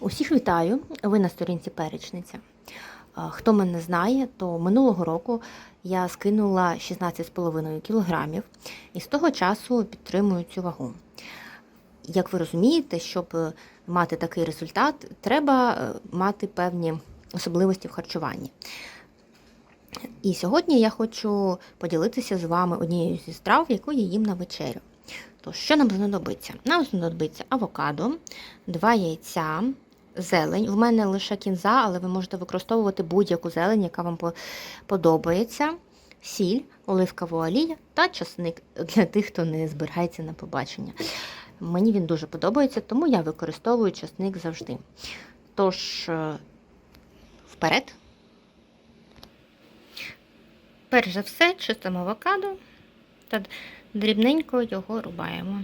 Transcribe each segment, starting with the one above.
Усіх вітаю! Ви на сторінці Перечниця. Хто мене знає, то минулого року я скинула 16,5 кілограмів і з того часу підтримую цю вагу. Як ви розумієте, щоб е, мати такий результат, треба е, мати певні особливості в харчуванні. І сьогодні я хочу поділитися з вами однією зі страв, яку я їм на вечерю. Тож, що нам знадобиться? Нам знадобиться авокадо, два яйця, зелень. В мене лише кінза, але ви можете використовувати будь-яку зелень, яка вам подобається. Сіль, оливкова олія та часник для тих, хто не збирається на побачення. Мені він дуже подобається, тому я використовую часник завжди. Тож, е, вперед. Перш за все, чистимо авокадо та дрібненько його рубаємо.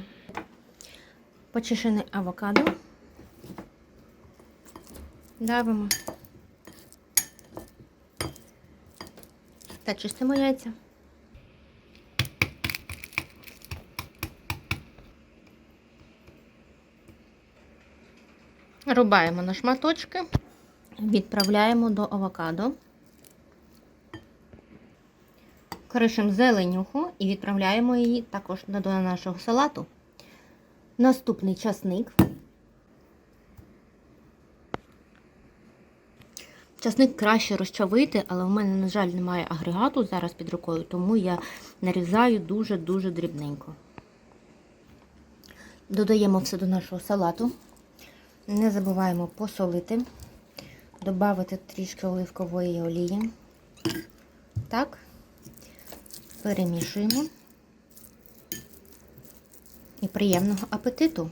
Почищене авокадо давимо та чистимо яйця. Рубаємо на шматочки, відправляємо до авокадо. Кришимо зеленюху і відправляємо її також до нашого салату. Наступний часник. Часник краще розчавити, але в мене, на жаль, немає агрегату зараз під рукою, тому я нарізаю дуже-дуже дрібненько. Додаємо все до нашого салату. Не забуваємо посолити, додати трішки оливкової олії. Так, перемішуємо. І приємного апетиту!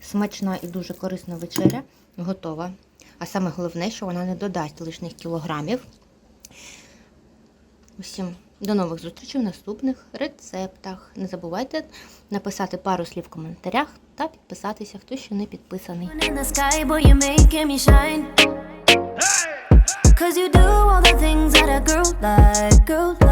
Смачна і дуже корисна вечеря готова. А саме головне, що вона не додасть лишніх кілограмів. Усім до нових зустрічей в наступних рецептах. Не забувайте написати пару слів в коментарях та підписатися, хто ще не підписаний. girl